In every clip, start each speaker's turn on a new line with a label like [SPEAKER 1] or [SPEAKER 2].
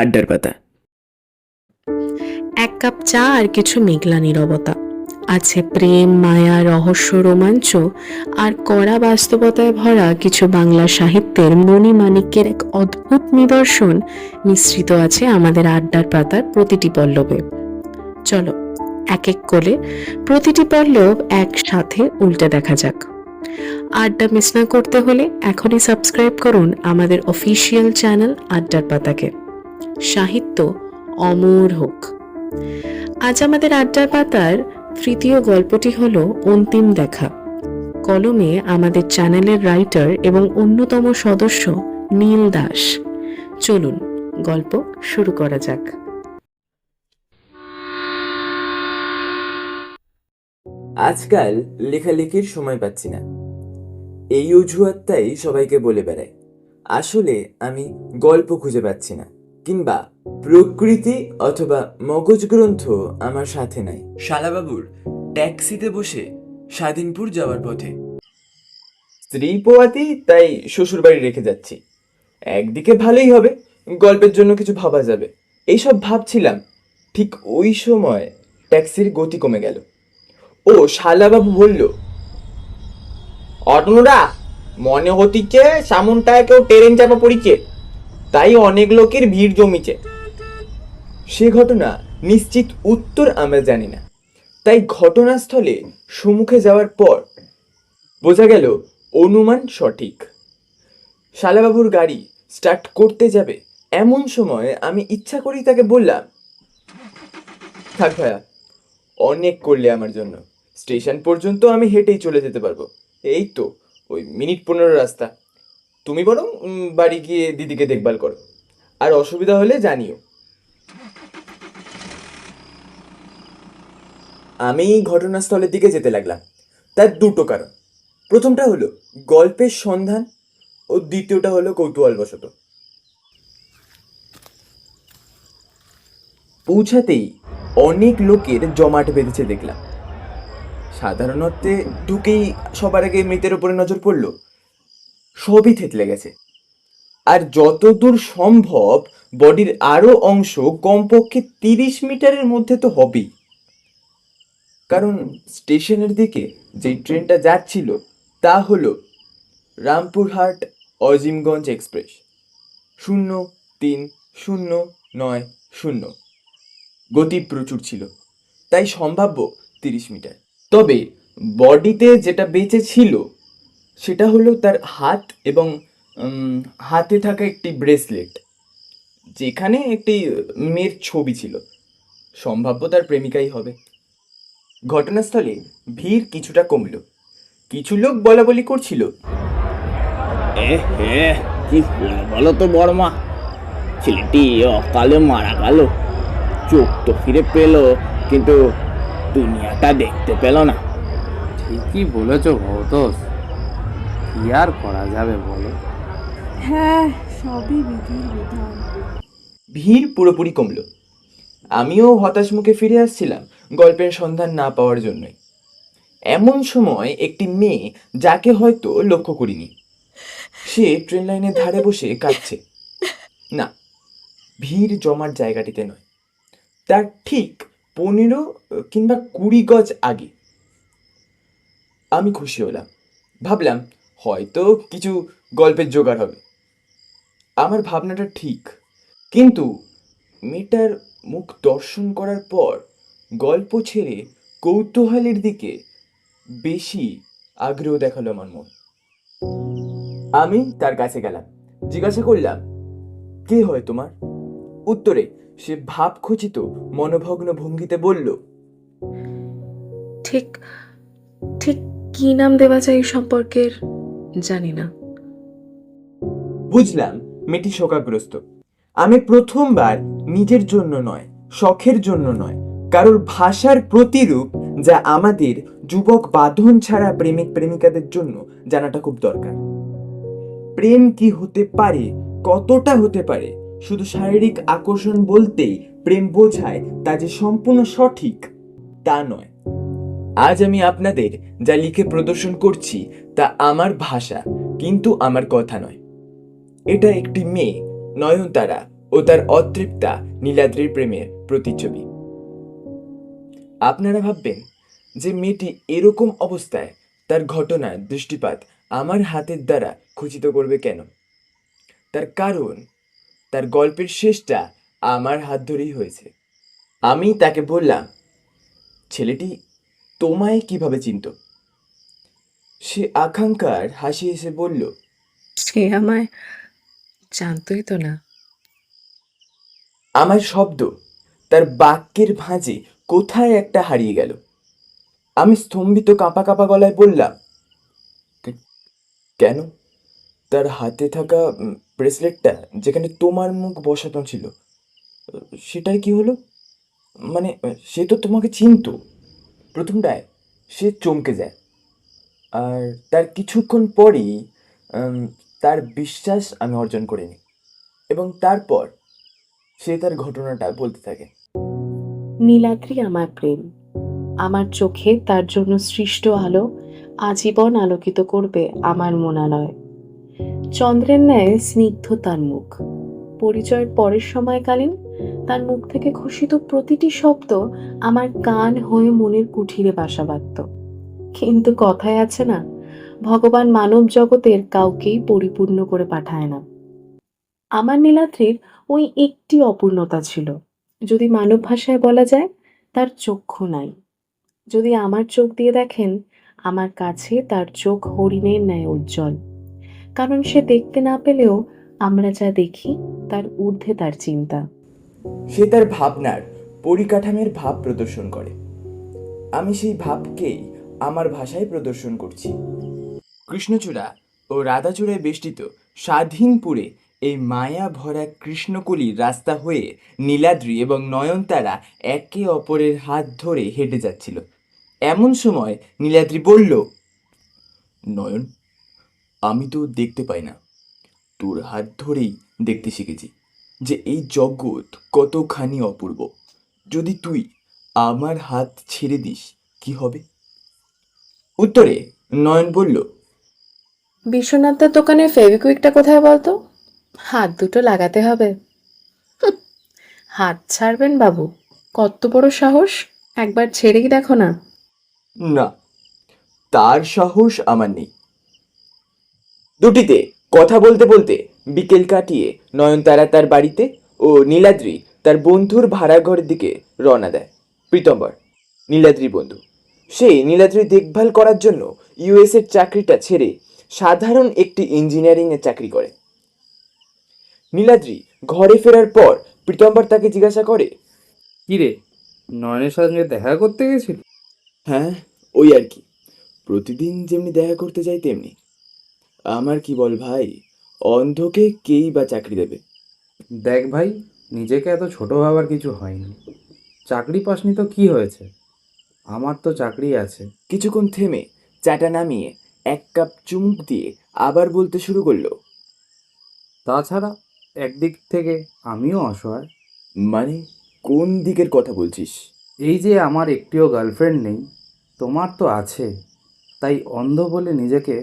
[SPEAKER 1] আড্ডার পাতা।
[SPEAKER 2] এক কাপ চা আর কিছু মেঘলা নীরবতা। আছে প্রেম, মায়া, রহস্য, রোমাঞ্চ আর কড়া বাস্তবতায় ভরা কিছু বাংলা সাহিত্যের মণি মণিমাণিক্যের এক অদ্ভুত নিদর্শন মিশ্রিত আছে আমাদের আড্ডার পাতার প্রতিটি পল্লবে। চলো, এক এক করে প্রতিটি পল্লব একসাথে উল্টে দেখা যাক। আড্ডা মিস না করতে হলে এখনই সাবস্ক্রাইব করুন আমাদের অফিসিয়াল চ্যানেল আড্ডার পাতাকে। সাহিত্য অমর হোক। আজ আমাদের আড্ডার পাতার তৃতীয় গল্পটি হল অন্তিম দেখা। কলমে আমাদের চ্যানেলের রাইটার এবং অন্যতম সদস্য নীল দাস। চলুন, গল্প শুরু করা যাক।
[SPEAKER 3] আজকাল লেখালেখির সময় পাচ্ছি না। এই অজুহাতটাই সবাইকে বলে বেড়াই আসলে আমি গল্প খুঁজে পাচ্ছি না। কিংবা প্রকৃতি অথবা মগজ গ্রন্থ আমার সাথে নাই। শালাবাবুর ট্যাক্সিতে বসে স্বাধীনপুর যাওয়ার পথে। স্ত্রী পোয়াতি তাই শ্বশুর বাড়ি রেখে যাচ্ছি। একদিকে ভালোই হবে গল্পের জন্য কিছু ভাবা যাবে। এইসব ভাবছিলাম ঠিক ওই সময় ট্যাক্সির গতি কমে গেল। ও শালাবাবু বলল অটনুরা মনে হতিছে সামনটায় কেউ ট্রেন চাপা পড়িছে তাই অনেক লোকের ভিড় জমিছে। সে ঘটনা নিশ্চিত উত্তর আমরা জানি না। তাই ঘটনাস্থলে সম্মুখে যাওয়ার পর বোঝা গেল অনুমান সঠিক। শালাবাবুর গাড়ি স্টার্ট করতে যাবে এমন সময় আমি ইচ্ছা করেই তাকে বললাম, থাক ভাইয়া অনেক করলে আমার জন্য। স্টেশন পর্যন্ত আমি হেঁটেই চলে যেতে পারব। এই তো, ওই মিনিট পনেরো রাস্তা। তুমি বরং বাড়ি গিয়ে দিদিকে দেখভাল করো। আর অসুবিধা হলে জানিও। আমি ঘটনাস্থলের দিকে যেতে লাগলাম। তার দুটো কারণ। প্রথমটা হলো, গল্পের সন্ধান, ও দ্বিতীয়টা হলো, কৌতূহলবশত। পৌঁছাতেই অনেক লোকের জমাট বেঁধেছে দেখলাম। সাধারণত ঢুকেই সবার আগে মৃতের উপরে নজর পড়ল। সবই থেতলে গেছে। আর যতদূর সম্ভব বডির আরও অংশ কমপক্ষে তিরিশ মিটারের মধ্যে তো হবেই। কারণ স্টেশনের দিকে যেই ট্রেনটা যাচ্ছিল, তা হলো রামপুরহাট অজিমগঞ্জ এক্সপ্রেস। শূন্য তিন শূন্য নয় শূন্য। গতি প্রচুর ছিল, তাই সম্ভাব্য তিরিশ মিটার। তবে বডিতে যেটা বেঁচে ছিল সেটা হলো তার হাত এবং হাতে থাকা একটি ব্রেসলেট যেখানে একটি মেয়ের ছবি ছিল। সম্ভাব্য তার প্রেমিকাই হবে। ঘটনাস্থলে ভিড় কিছুটা কমল। কিছু লোক বলা বলি করছিল
[SPEAKER 4] এ হে কি বলো তো বর্মা ছেলেটি অকালে মারা গেল। চোখ তো ফিরে পেল কিন্তু দুনিয়াটা দেখতে পেল না।
[SPEAKER 5] ঠিকই বলেছ ভৌতোষ কি আর করা যাবে বলো?
[SPEAKER 6] হ্যাঁ সবই বিধির বিধান।
[SPEAKER 3] ভিড় পুরোপুরি কমল। আমিও হতাশ মুখে ফিরে আসছিলাম গল্পের সন্ধান না পাওয়ার জন্যই। এমন সময় একটি মেয়ে যাকে হয়তো লক্ষ্য করিনি। সে ট্রেন লাইনের ধারে বসে কাঁদছে। না ভিড় জমার জায়গাটিতে নয়। তার ঠিক পনেরো কিংবা কুড়ি গজ আগে। আমি খুশি হলাম। ভাবলাম হয়তো কিছু গল্পের জোগাড় হবে। আমার ভাবনাটা ঠিক। কিন্তু মেয়েটার মুখ দর্শন করার পর গল্প ছেড়ে কৌতূহলের দিকে বেশি আগ্রহ দেখাল আমার মন। আমি তার কাছে গেলাম। জিজ্ঞাসা করলাম, কে হয় তোমার? উত্তরে সে ভাব খচিত মনোভগ্ন ভঙ্গিতে বলল,
[SPEAKER 2] ঠিক ঠিক কি নাম দেওয়া যায় এই সম্পর্কের? জানি না
[SPEAKER 3] বুঝলাম, মেয়েটি শোকাগ্রস্ত। আমি প্রথমবার নিজের জন্য নয়, শখের জন্য নয়, কারোর ভাষার প্রতিরূপ যা আমাদের যুবক বাঁধন ছাড়া প্রেমিক প্রেমিকাদের জন্য জানাটা খুব দরকার। প্রেম কি হতে পারে, কতটা হতে পারে, শুধু শারীরিক আকর্ষণ বলতেই প্রেম বোঝায় তা যে সম্পূর্ণ সঠিক, তা নয়। আজ আমি আপনাদের যা লিখে প্রদর্শন করছি তা আমার ভাষা, কিন্তু আমার কথা নয়। এটা একটি মেয়ে, নয়নতারা, ও তার অতৃপ্তা, নীলাদ্রির প্রেমের প্রতিচ্ছবি। আপনারা ভাববেন যে মেয়েটি এরকম অবস্থায় তার ঘটনার দৃষ্টিপাত আমার হাতের দ্বারা খচিত করবে কেন? তার কারণ, তার গল্পের শেষটা আমার হাত ধরেই হয়েছে। আমি তাকে বললাম, ছেলেটি তোমায় কীভাবে চিনত? সে আকাঙ্ক্ষার হাসি এসে বলল
[SPEAKER 2] সে আমায় জানতই তো না।
[SPEAKER 3] আমার শব্দ তার বাক্যের ভাঁজে কোথায় একটা হারিয়ে গেল। আমি স্তম্ভিত কাঁপা কাঁপা গলায় বললাম কেন? তার হাতে থাকা ব্রেসলেটটা যেখানে তোমার মুখ বসানো ছিল সেটার কি হলো? মানে সে তো তোমাকে চিনতো। প্রথমটায় সে চমকে যায়। আর তার কিছুক্ষণ পরেই তার বিশ্বাস আমি অর্জন করে নিই এবং তারপর সে তার ঘটনাটা বলতে থাকে।
[SPEAKER 2] নীলাদ্রি আমার প্রেম। আমার চোখে তার জন্য সৃষ্ট আলো আজীবন আলোকিত করবে আমার মনালয়। চন্দ্রের ন্যায় স্নিগ্ধ তার মুখ। পরিচয়ের পরের সময়কালীন তার মুখ থেকে ঘোষিত প্রতিটি শব্দ আমার কান হয়ে মনের কুঠিরে বাসা বাঁধত কিন্তু কথায় আছে না, ভগবান মানব জগতের কাউকেই পরিপূর্ণ করে পাঠায় না। আমার নীলাদ্রির ওই একটি অপূর্ণতা ছিল। যদি মানব ভাষায় বলা যায়, তার চক্ষু নাই। যদি আমার চোখ দিয়ে দেখেন, আমার কাছে তার চোখ হরিণের ন্যায় উজ্জ্বল। কারণ সে দেখতে না পেলেও আমরা যা দেখি, তার ঊর্ধ্বে তার চিন্তা।
[SPEAKER 3] সে তার ভাবনার পরিকাঠামের ভাব প্রদর্শন করে। আমি সেই ভাবকেই আমার ভাষায় প্রদর্শন করছি। কৃষ্ণচূড়া ও রাধাচূড়ায় বেষ্টিত স্বাধীনপুরে এই মায়া ভরা কৃষ্ণকলির রাস্তা হয়ে নীলাদ্রি এবং নয়নতারা একে অপরের হাত ধরে হেঁটে যাচ্ছিল। এমন সময় নীলাদ্রি বলল, নয়ন, আমি তো দেখতে পাই না। তোর হাত ধরেই দেখতে শিখেছি যে এই জগৎ কতখানি অপূর্ব। যদি তুই আমার হাত ছেড়ে দিস, কি হবে? উত্তরে নয়ন বলল
[SPEAKER 2] বিশ্বনাথের দোকানে ফেভিকুইকটা কোথায় বলতো? হাত দুটো লাগাতে হবে। হাত ছাড়বেন বাবু কত বড় সাহস একবার ছেড়েই দেখো না।
[SPEAKER 3] না তার সাহস আমার নেই। দুটিতে কথা বলতে বলতে বিকেল কাটিয়ে নয়নতারা তার বাড়িতে ও নীলাদ্রি তার বন্ধুর ভাড়াঘরের দিকে রওনা দেয়। প্রীতম্বর নীলাদ্রি বন্ধু। সে নীলাদ্রি দেখভাল করার জন্য ইউএস এর চাকরিটা ছেড়ে সাধারণ একটি ইঞ্জিনিয়ারিং এর চাকরি করে। নীলাদ্রি ঘরে ফেরার পর প্রীতম্বর তাকে জিজ্ঞাসা করে
[SPEAKER 5] কি রে নয়নের সঙ্গে দেখা করতে গেছিল?
[SPEAKER 3] হ্যাঁ ওই আর কি। প্রতিদিন যেমনি দেখা করতে যাই তেমনি। আমার কি বল ভাই অন্ধকে কেই বা চাকরি দেবে?
[SPEAKER 5] দেখ ভাই নিজেকে এত ছোট ভাবার কিছু হয়নি। চাকরি পাসনি তো কি হয়েছে? আমার তো চাকরি আছে।
[SPEAKER 3] কিছুক্ষণ থেমে চাটা নামিয়ে এক কাপ চুমুক দিয়ে আবার বলতে শুরু করল,
[SPEAKER 5] তাছাড়া একদিক থেকে আমিও অসহায়।
[SPEAKER 3] মানে কোন দিকের কথা বলছিস?
[SPEAKER 5] এই যে আমার একটিও গার্লফ্রেন্ড নেই, তোমার তো আছে। তাই অন্ধ বলে নিজেকে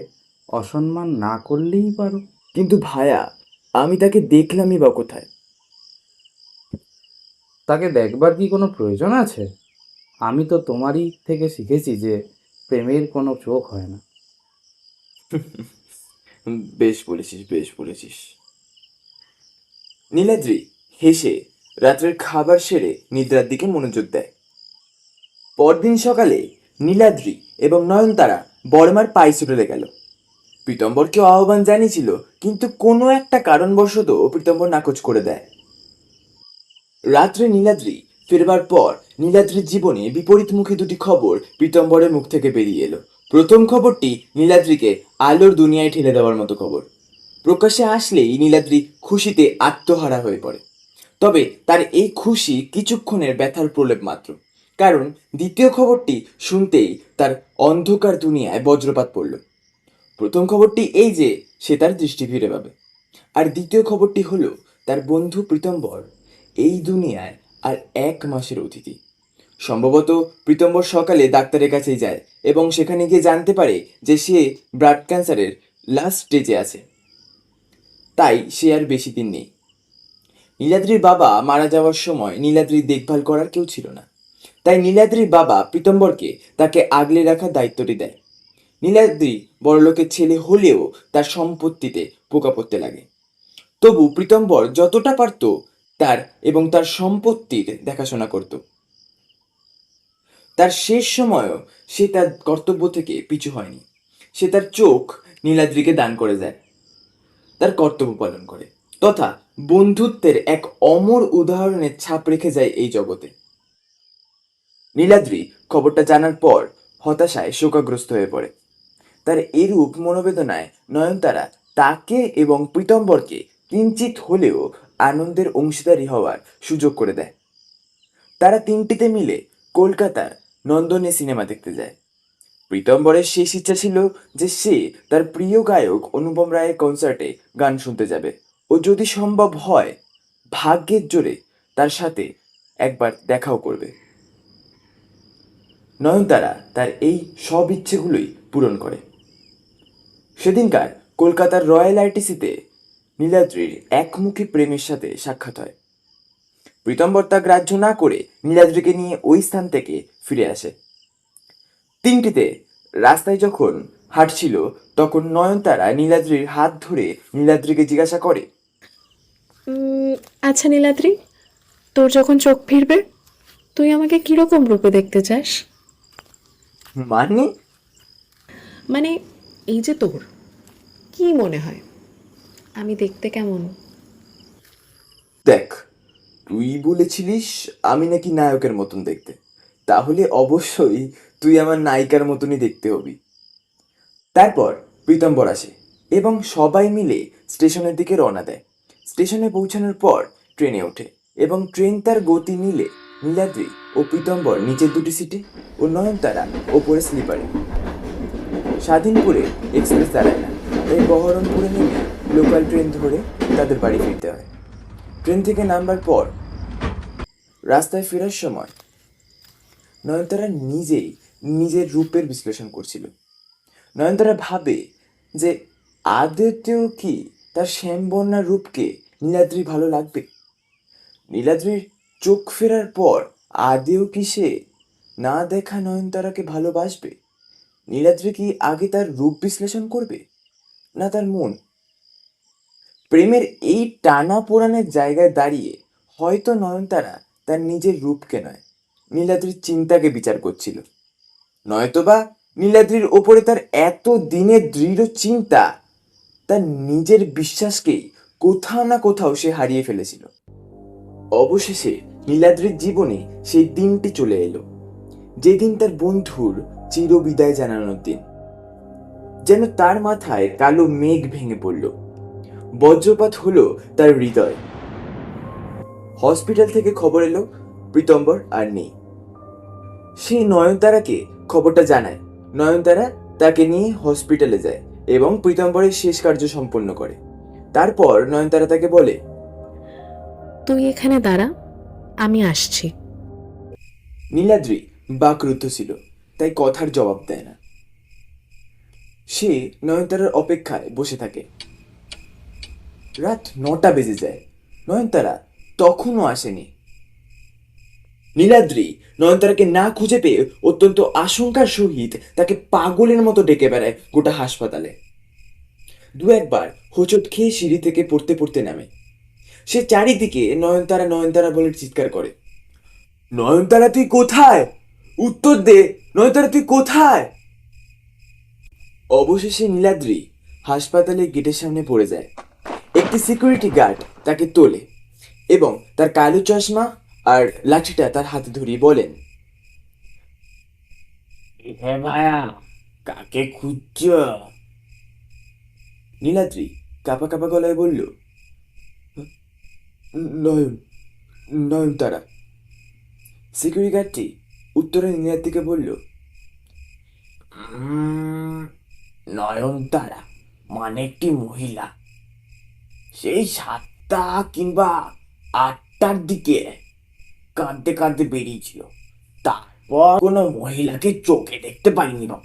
[SPEAKER 5] অসম্মান না করলেই পারো।
[SPEAKER 3] কিন্তু ভায়া, আমি তাকে দেখলামই বা কোথায়?
[SPEAKER 5] তাকে দেখবার কি কোনো প্রয়োজন আছে? আমি তো তোমারই থেকে শিখেছি যে প্রেমের কোনো চোখ হয় না।
[SPEAKER 3] বেশ বলেছিস বেশ বলেছিস। নীলাদ্রি হেসে রাত্রের খাবার সেরে নিদ্রার দিকে মনোযোগ দেয়। পরদিন সকালে নীলাদ্রি এবং নয়নতারা বর্মার পাই ছুটে গেল। পীতম্বরকে আহ্বান জানিয়েছিল, কিন্তু কোনো একটা কারণবশত পীতম্বর নাকচ করে দেয়। রাত্রে নীলাদ্রি ফেরবার পর নীলাদ্রির জীবনে বিপরীতমুখী দুটি খবর পীতম্বরের মুখ থেকে বেরিয়ে এলো। প্রথম খবরটি নীলাদ্রিকে আলোর দুনিয়ায় ঠেলে দেওয়ার মতো খবর। প্রকাশ্যে আসলেই নীলাদ্রি খুশিতে আত্মহারা হয়ে পড়ে। তবে তার এই খুশি কিছুক্ষণের ব্যথার প্রলেপ মাত্র। কারণ দ্বিতীয় খবরটি শুনতেই তার অন্ধকার দুনিয়ায় বজ্রপাত পড়ল। প্রথম খবরটি এই যে, সে তার দৃষ্টি ফিরে পাবে। আর দ্বিতীয় খবরটি হলো, তার বন্ধু প্রীতম্বর এই দুনিয়ায় আর এক মাসের অতিথি। সম্ভবত প্রীতম্বর সকালে ডাক্তারের কাছেই যায় এবং সেখানে গিয়ে জানতে পারে যে সে ব্লাড ক্যান্সারের লাস্ট স্টেজে আছে। তাই সে আর বেশি দিন নেই। নীলাদ্রির বাবা মারা যাওয়ার সময় নীলাদ্রির দেখভাল করার কেউ ছিল না। তাই নীলাদ্রির বাবা প্রীতম্বরকে তাকে আগলে রাখার দায়িত্বটি দেয়। নীলাদ্রি বড়লোকের ছেলে হলেও তার সম্পত্তিতে পোকা পড়তে লাগে। তবু প্রীতম্বর যতটা পারত তার এবং তার সম্পত্তির দেখাশোনা করত। তার শেষ সময়ও সে তার কর্তব্য থেকে পিছু হয়নি। সে তার চোখ নীলাদ্রিকে দান করে দেয়। তার কর্তব্য পালন করে। তথা বন্ধুত্বের এক অমর উদাহরণের ছাপ রেখে যায় এই জগতে। নীলাদ্রি খবরটা জানার পর হতাশায় শোকাগ্রস্ত হয়ে পড়ে। তার এরূপ মনোবেদনায় নয়নতারা তাকে এবং পীতম্বরকে কিঞ্চিত হলেও আনন্দের অংশীদারি হওয়ার সুযোগ করে দেয়। তারা তিনটিতে মিলে কলকাতার নন্দনে সিনেমা দেখতে যায়। প্রীতম্বরের শেষ ইচ্ছা ছিল যে সে তার প্রিয় গায়ক অনুপম রায়ের কনসার্টে গান শুনতে যাবে। ও যদি সম্ভব হয়, ভাগ্যের জোরে তার সাথে একবার দেখাও করবে। নয়নতারা তার এই সব ইচ্ছেগুলোই পূরণ করে। সেদিনকার কলকাতার রয়্যাল আইটিসিতে নীলাদ্রির একমুখী প্রেমের সাথে সাক্ষাৎ হয়। প্রীতম্বর তা গ্রাহ্য না করে নীলাদ্রিকে নিয়ে ওই স্থান থেকে ফিরে আসে। তিনটিতে রাস্তায় যখন হাঁটছিল তখন নয়নতারা নীলাদ্রির হাত ধরে নীলাদ্রিকে জিজ্ঞাসা করে
[SPEAKER 2] আচ্ছা নীলাদ্রি তোর যখন চোখ ফিরবে তুই আমাকে কীরকম রূপে দেখতে চাস?
[SPEAKER 3] মানে?
[SPEAKER 2] মানে এই যে তোর কি মনে হয়? আমি দেখতে কেমন?
[SPEAKER 3] দেখ তুই বলেছিলিস আমি নাকি নায়কের মতন দেখতে। তাহলে অবশ্যই তুই আমার নায়িকার মতনই দেখতে হবি। তারপর প্রীতম্বর আসে এবং সবাই মিলে স্টেশনের দিকে রওনা দেয়। স্টেশনে পৌঁছানোর পর ট্রেনে ওঠে এবং ট্রেন তার গতি নিলে নীলাদ্রি ও প্রীতম্বর নিচের দুটি সিটে ও নয়নতারা ওপরে স্লিপারে। স্বাধীনপুরে এক্সপ্রেস দাঁড়ায় না, তাই বহরমপুরে নেমে লোকাল ট্রেন ধরে তাদের বাড়ি ফিরতে হয়। ট্রেন থেকে নামবার পর রাস্তায় ফেরার সময় নয়নতারা নিজেই নিজের রূপের বিশ্লেষণ করছিল। নয়নতারা ভাবে যে আদতেও কি তার শ্যামবর্ণার রূপকে নীলাদ্রি ভালো লাগবে? নীলাদ্রির চোখ ফেরার পর আদেও কি সে না দেখা নয়নতারাকে ভালোবাসবে? নীলাদ্রি কি আগে তার রূপ বিশ্লেষণ করবে? না তার মন? প্রেমের এই টানা পোড়ানের জায়গায় দাঁড়িয়ে হয়তো নয়নতারা তার নিজের রূপকে নয়, নীলাদ্রির চিন্তাকে বিচার করছিল। নয়তোবা নীলাদ্রির ওপরে তার এত দিনের দৃঢ় চিন্তা, তার নিজের বিশ্বাসকেই কোথাও না কোথাও সে হারিয়ে ফেলেছিল। অবশেষে নীলাদ্রির জীবনে সেই দিনটি চলে এলো, যেদিন তার বন্ধুর চিরবিদায় জানানোর দিন, যেন তার মাথায় কালো মেঘ ভেঙে পড়ল। বজ্রপাত হলো তার হৃদয়। হসপিটাল থেকে খবর এলো প্রীতম্বর আর নেই। সে নয়নতারাকে খবরটা জানায়। নয়নতারা তাকে নিয়ে হসপিটালে যায় এবং প্রীতম্বরের শেষ কার্য সম্পন্ন করে। তারপর নয়নতারা তাকে বলে
[SPEAKER 2] তুই এখানে দাঁড়া আমি আসছি।
[SPEAKER 3] নীলাদ্রি বাকরুদ্ধ ছিল তাই কথার জবাব দেয় না। সে নয়নতারার অপেক্ষায় বসে থাকে। রাত নটা বেজে যায়। নয়নতারা তখনও আসেনি। নীলাদ্রি নয়নতারাকে না খুঁজে পেয়ে অত্যন্ত আশঙ্কার সহিত তাকে পাগলের মতো ডেকে বেড়ায় গোটা হাসপাতালে। দু একবার হোঁচট খেয়ে সিঁড়ি থেকে পড়তে পড়তে নামে। সে চারিদিকে নয়নতারা নয়নতারা বলে চিৎকার করে। নয়নতারা, তুই কোথায়? উত্তর দে, নয়নতারা, তুই কোথায়? অবশেষে নীলাদ্রি হাসপাতালে গেটের সামনে পড়ে যায়। একটি সিকিউরিটি গার্ড তাকে তোলে। এবং তার কালো চশমা আর লাঠিটা তার হাতে ধরিয়ে বলেন
[SPEAKER 4] হে ভায়া কাকে খুঁজছ?
[SPEAKER 3] নীলাদ্রি কাপা কাপা গলায় বলল নয়ন নয়নতারা। সিকিউরিটি গার্ডটি উত্তরে নীলাদ্রিকে বলল
[SPEAKER 4] নয়নতারা মানে একটি মহিলা? সেই সাতটা কিংবা আটটার দিকে কাঁদতে কাঁদতে বেরিয়েছিল। তারপর কোনো মহিলাকে চোখে দেখতে পারিনি বাবু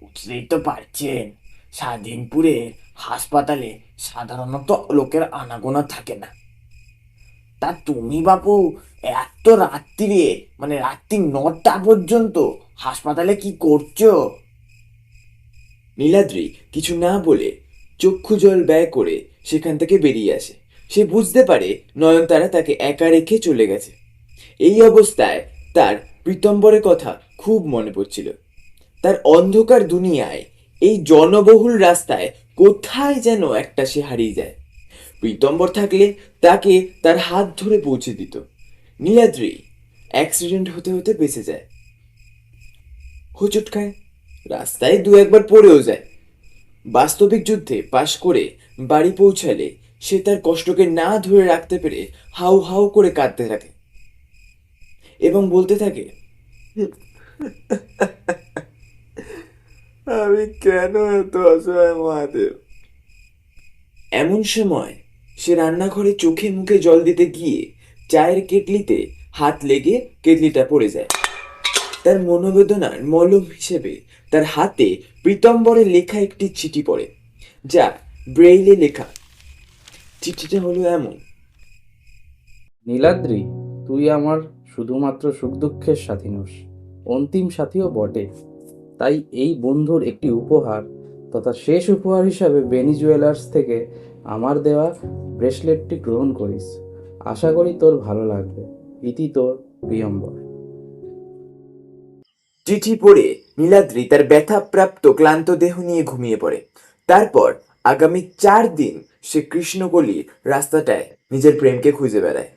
[SPEAKER 4] বুঝতেই তো পারছেন স্বাধীনপুরে হাসপাতালে সাধারণত লোকের আনাগোনা থাকে না। তা তুমি বাপু, এত রাত্রিরে মানে রাত্রি নটা পর্যন্ত হাসপাতালে কি করছ?
[SPEAKER 3] নীলাদ্রি কিছু না বলে চক্ষু জল ব্যয় করে সেখান থেকে বেরিয়ে আসে। সে বুঝতে পারে নয়নতারা তাকে একা রেখে চলে গেছে। এই অবস্থায় তার প্রীতম্বরের কথা খুব মনে পড়ছিল। তার অন্ধকার দুনিয়ায় এই জনবহুল রাস্তায় কোথায় যেন একটা সে হারিয়ে যায়। প্রীতম্বর থাকলে তাকে তার হাত ধরে পৌঁছে দিত। নীলাদ্রি অ্যাক্সিডেন্ট হতে হতে বেঁচে যায়। হোঁচট খায়। রাস্তায় দু একবার পড়েও যায়। বাস্তবিক যুদ্ধে পাশ করে বাড়ি পৌঁছালে সে তার কষ্টকে না ধরে রাখতে পেরে হাউ হাউ করে কাঁদতে থাকে এবং বলতে থাকে আমি কেন এত অসহায় মহাদেব? এমন সময় সে রান্নাঘরে চোখে মুখে জল দিতে গিয়ে চায়ের কেটলিতে হাত লেগে কেটলিটা পড়ে যায়। তার মনোবেদনার মলম হিসেবে তার হাতে প্রীতম্বরের লেখা একটি চিঠি পড়ে যা ব্রেইলে লেখা। চিঠিটা হলো এমন।
[SPEAKER 5] নীলাদ্রি তুই আমার শুধুমাত্র সুখ দুঃখের সাথী নোস। অন্তিম সাথীও বটে। তাই এই বন্ধুর একটি উপহার তথা শেষ উপহার হিসাবে বেনি জুয়েলার্স থেকে আমার দেওয়া ব্রেসলেটটি গ্রহণ করিস। আশা করি তোর ভালো লাগবে। ইতি তোর প্রিয়ম্বর।
[SPEAKER 3] চিঠি পড়ে নীলাদ্রি তার ব্যথাপ্রাপ্ত ক্লান্ত দেহ নিয়ে ঘুমিয়ে পড়ে। তারপর আগামী চার দিন সে কৃষ্ণকলির রাস্তাটায় নিজের প্রেমকে খুঁজে বেড়ায়।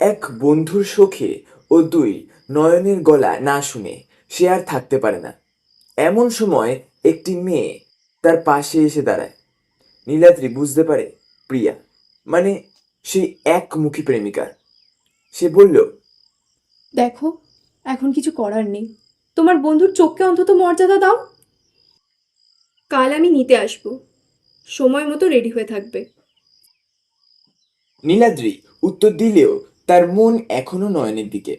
[SPEAKER 3] এক বন্ধুর শোকে ও দুই নয়নের গলা না শুনে সে আর থাকতে পারে না। এমন সময় একটি মেয়ে তার পাশে এসে দাঁড়ায়। নীলাদ্রি বুঝতে পারে, প্রিয়া। মানে সেই একমুখী প্রেমিকা সে বলল,
[SPEAKER 1] দেখো, এখন কিছু করার নেই। তোমার বন্ধুর চোখকে অন্তত মর্যাদা দাও। কাল আমি নিতে আসব। সময় মতো রেডি হয়ে থাকবে।
[SPEAKER 3] নীলাদ্রি উত্তর দিলেও তার মন এখনও নয়নের দিকে।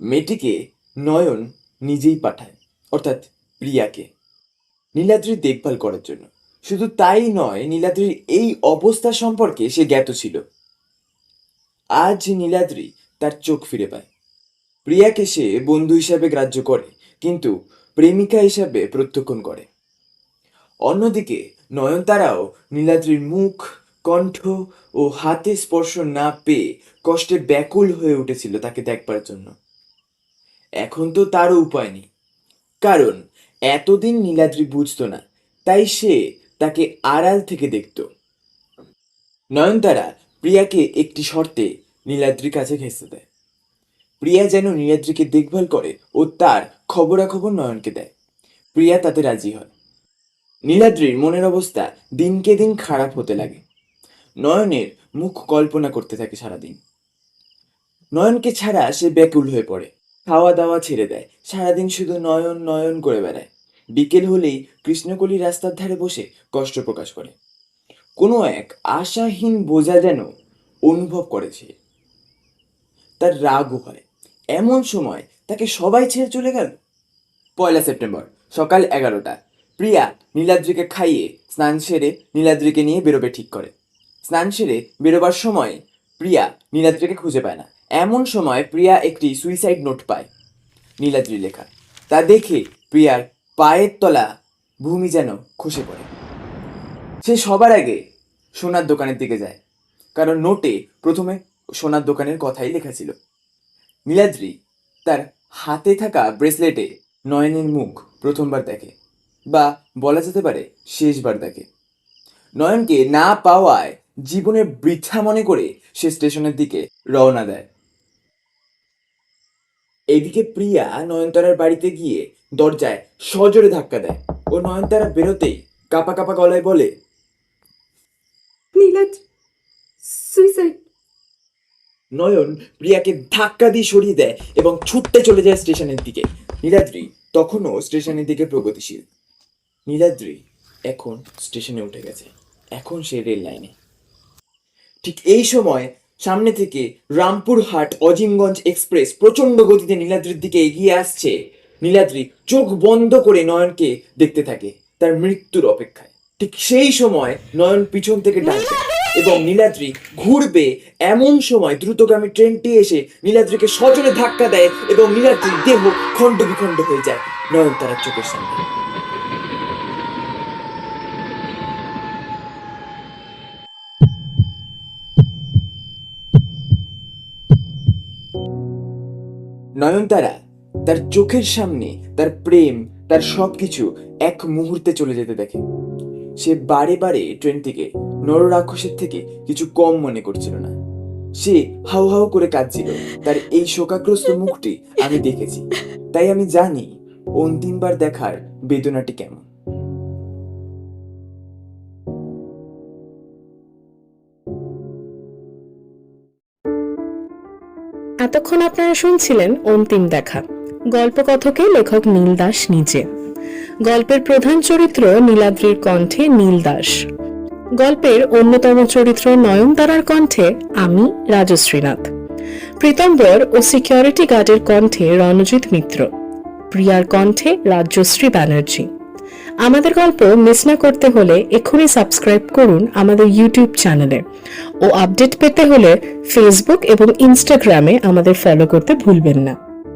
[SPEAKER 3] মেয়েটিকে নয়ন নিজেই পাঠায়, অর্থাৎ প্রিয়াকে। নীলাদ্রির দেখভাল করার জন্য। শুধু তাই নয়, নীলাদ্রির এই অবস্থা সম্পর্কে সে জ্ঞাত ছিল। আজ নীলাদ্রি তার চোখ ফিরে পায়। প্রিয়াকে সে বন্ধু হিসাবে গ্রাহ্য করে, কিন্তু প্রেমিকা হিসাবে প্রত্যক্ষণ করে। অন্যদিকে নয়নতারাও নীলাদ্রির মুখ, কণ্ঠ ও হাতে স্পর্শ না পেয়ে কষ্টে ব্যাকুল হয়ে উঠেছিল তাকে দেখবার জন্য। এখন তো তারও উপায় নেই। কারণ এতদিন নীলাদ্রি বুঝতো না, তাই সে তাকে আড়াল থেকে দেখত। নয়নতারা প্রিয়াকে একটি শর্তে নীলাদ্রির কাছে ঘেঁষতে দেয়। প্রিয়া যেন নীলাদ্রিকে দেখভাল করে ও তার খবরাখবর নয়নকে দেয়। প্রিয়া তাতে রাজি হয়। নীলাদ্রির মনের অবস্থা দিনকে দিন খারাপ হতে লাগে। নয়নের মুখ কল্পনা করতে থাকে সারাদিন। নয়নকে ছাড়া সে ব্যাকুল হয়ে পড়ে। খাওয়া দাওয়া ছেড়ে দেয়। সারাদিন শুধু নয়ন নয়ন করে বেড়ায়। বিকেল হলেই কৃষ্ণকলি রাস্তার ধারে বসে কষ্ট প্রকাশ করে। কোনো এক আশাহীন বোঝা যেন অনুভব করেছে তার রাগও হয়। এমন সময় তাকে সবাই ছেড়ে চলে গেল। পয়লা সেপ্টেম্বর, সকাল এগারোটা। প্রিয়া নীলাদ্রিকে খাইয়ে স্নান সেরে নীলাদ্রিকে নিয়ে বেরোবে ঠিক করে। স্নান সেরে বেরোবার সময় প্রিয়া নীলাদ্রিকে খুঁজে পায় না। এমন সময় প্রিয়া একটি সুইসাইড নোট পায় নীলাদ্রি লেখা। তা দেখে প্রিয়ার পায়ের তলা ভূমি যেন খসে পড়ে। সে সবার আগে সোনার দোকানের দিকে যায়, কারণ নোটে প্রথমে সোনার দোকানের কথাই লেখা ছিল। নীলাদ্রি তার হাতে থাকা ব্রেসলেটে নয়নের মুখ প্রথমবার দেখে। বা বলা যেতে পারে শেষবার দেখে নয়নকে না পাওয়ায় জীবনের বৃথা মনে করে সে স্টেশনের দিকে রওনা দেয়। এইদিকে প্রিয়া নয়নতারার বাড়িতে গিয়ে দরজায় সজোরে ধাক্কা দেয় ও নয়নতারা বেরোতেই কাপা কাপা গলায় বলে
[SPEAKER 1] নীলাজ সুইসাইড
[SPEAKER 3] নয়ন প্রিয়াকে ধাক্কা দিয়ে সরিয়ে দেয় এবং ছুটতে চলে যায় স্টেশনের দিকে। নীলাদ্রি তখনও স্টেশনের দিকে প্রগতিশীল। নীলাদ্রি এখন স্টেশনে উঠে গেছে। এখন সে রেল লাইনে। ঠিক এই সময় সামনে থেকে রামপুরহাট অজিমগঞ্জ এক্সপ্রেস প্রচণ্ড গতিতে নীলাদ্রির দিকে এগিয়ে আসছে। নীলাদ্রি চোখ বন্ধ করে নয়নকে দেখতে থাকে তার মৃত্যুর অপেক্ষায়। ঠিক সেই সময় নয়ন পিছন থেকে ডাক এবং নীলাদ্রি ঘুরবে এমন সময় দ্রুতগামী ট্রেনটি এসে নীলাদ্রিকে সজোরে ধাক্কা দেয় এবং নীলাদ্রির দেহ খণ্ড বিখণ্ড হয়ে যায়। নয়নতারার চোখের সামনে। নয়নতারা তার চোখের সামনে, তার প্রেম, তার সব কিছু এক মুহূর্তে চলে যেতে দেখে। সে বারে বারে ট্রেনটিকে নররাক্ষসের থেকে কিছু কম মনে করছিল না। সে হাউ হাউ করে কাঁদছিল। তার এই শোকাগ্রস্ত মুখটি আমি দেখেছি। তাই আমি জানি অন্তিমবার দেখার বেদনাটি কেমন।
[SPEAKER 2] এতক্ষণ আপনারা শুনছিলেন অন্তিম দেখা। গল্পকথকে লেখক নীল দাস নিজে। গল্পের প্রধান চরিত্র নীলাদ্রির কণ্ঠে নীল দাস। গল্পের অন্যতম চরিত্র নয়নতারার কণ্ঠে আমি, রাজশ্রীনাথ। প্রীতম্বর ও সিকিউরিটি গার্ডের কণ্ঠে রণজিৎ মিত্র। প্রিয়ার কণ্ঠে রাজ্যশ্রী ব্যানার্জি। আমাদের গল্প মিস না করতে হলে এক্ষুনি সাবস্ক্রাইব করুন আমাদের ইউটিউব চ্যানেলে ও আপডেট পেতে হলে ফেসবুক এবং ইনস্টাগ্রামে আমাদের ফলো করতে ভুলবেন না।